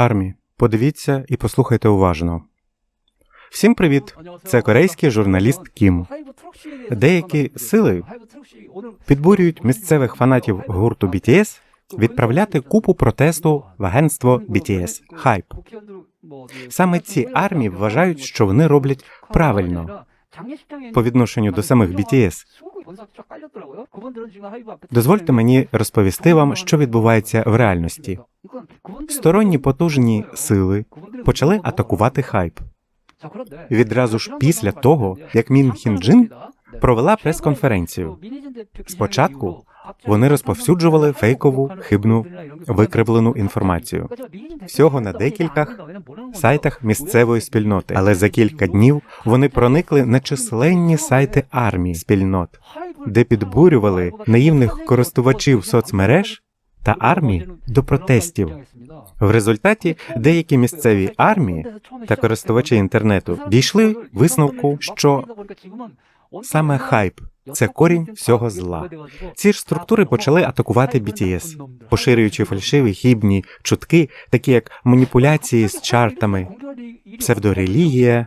Армі, подивіться і послухайте уважно. Всім привіт! Це корейський журналіст Кім. Деякі сили підбурюють місцевих фанатів гурту BTS відправляти купу протесту в агентство BTS Hype. Саме ці армії вважають, що вони роблять правильно по відношенню до самих BTS. Дозвольте мені розповісти вам, що відбувається в реальності. Сторонні потужні сили почали атакувати хайп. Відразу ж після того, як Мін Хін Джин провела прес-конференцію. Спочатку вони розповсюджували фейкову, хибну, викривлену інформацію. Всього на декількох сайтах місцевої спільноти, але за кілька днів вони проникли на численні сайти армії спільнот, де підбурювали наївних користувачів соцмереж та армії до протестів. В результаті деякі місцеві армії та користувачі інтернету дійшли висновку, що саме хайп це корінь всього зла. Ці ж структури почали атакувати BTS, поширюючи фальшиві хібні чутки, такі як маніпуляції з чартами, псевдорелігія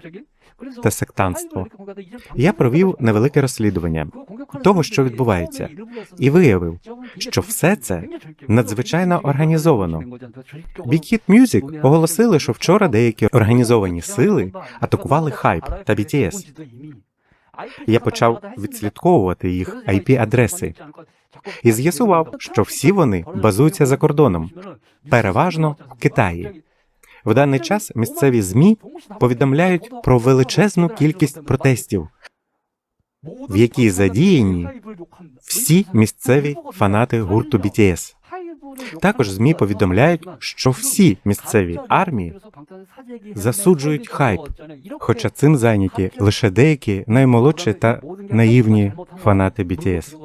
та сектантство. Я провів невелике розслідування того, що відбувається, і виявив, що все це надзвичайно організовано. Big Hit Music оголосили, що вчора деякі організовані сили атакували хайп та BTS. Я почав відслідковувати їх IP-адреси і з'ясував, що всі вони базуються за кордоном, переважно в Китаї. В даний час місцеві змі повідомляють про величезну кількість протестів, в якій задіяні всі місцеві фанати гурту BTS. Також змі повідомляють, що всі місцеві армії засуджують хайп, хоча цим зайняті лише деякі наймолодші та наївні фанати BTS.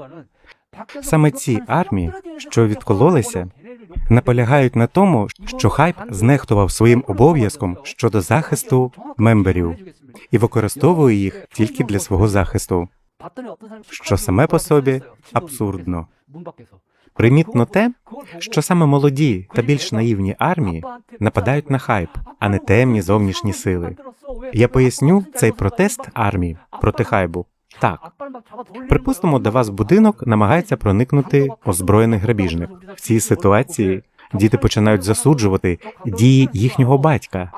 Саме ці армії, що відкололися, наполягають на тому, що хайп знехтував своїм обов'язком щодо захисту мемберів і використовує їх тільки для свого захисту, що саме по собі абсурдно. Примітно те, що саме молоді та більш наївні армії нападають на хайп, а не темні зовнішні сили. Я поясню цей протест армії проти хайбу. Так, припустимо, до вас будинок намагається проникнути озброєний грабіжник. В цій ситуації діти починають засуджувати дії їхнього батька,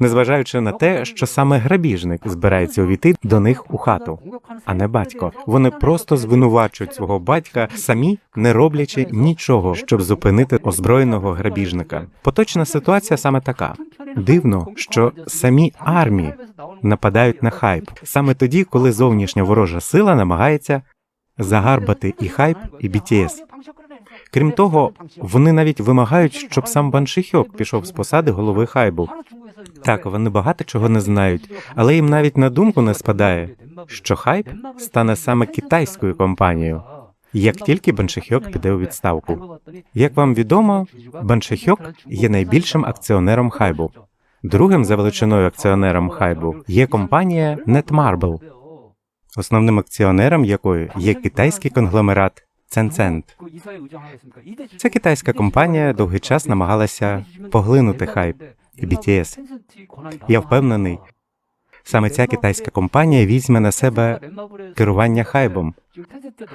незважаючи на те, що саме грабіжник збирається увійти до них у хату, а не батько. Вони просто звинувачують свого батька, самі не роблячи нічого, щоб зупинити озброєного грабіжника. Поточна ситуація саме така. Дивно, що самі армії нападають на хайп саме тоді, коли зовнішня ворожа сила намагається загарбати і хайп, і BTS. Крім того, вони навіть вимагають, щоб сам Бан пішов з посади голови хайбу. Так, вони багато чого не знають, але їм навіть на думку не спадає, що хайп стане саме китайською компанією. Як тільки Баншихьок піде у відставку, як вам відомо, Баншихьок є найбільшим акціонером хайбу. Другим за величиною акціонером хайбу є компанія Netmarble, основним акціонером якої є китайський конгломерат Tencent. Ця китайська компанія довгий час намагалася поглинути хайп і BTS. Я впевнений, саме ця китайська компанія візьме на себе керування хайбом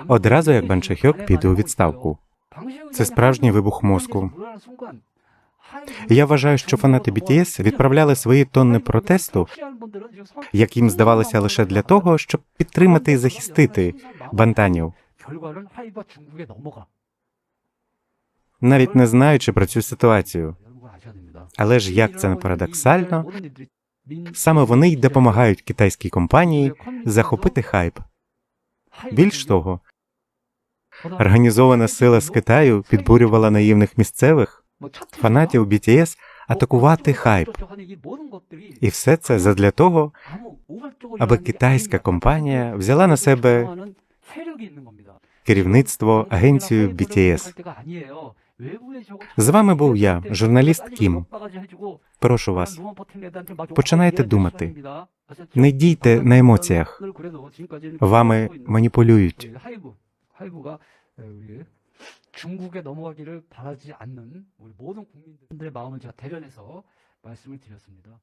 одразу як Банчахьок піде у відставку. Це справжній вибух мозку. Я вважаю, що фанати BTS відправляли свої тонни протесту, як їм здавалося лише для того, щоб підтримати і захистити бантанів, навіть не знаючи про цю ситуацію. Але ж як це не парадоксально, саме вони й допомагають китайській компанії захопити хайп. Більш того, організована сила з Китаю підбурювала наївних місцевих фанатів BTS атакувати хайп. І все це задля того, аби китайська компанія взяла на себе керівництво агенцією BTS. З вами був я, журналіст Кім. Прошу вас, починайте думати. Не дійте на емоціях. Вами маніпулюють. 중국에 넘어가기를 바라지 않는 우리 모든 국민들의 마음을 제가 대변해서 말씀을 드렸습니다.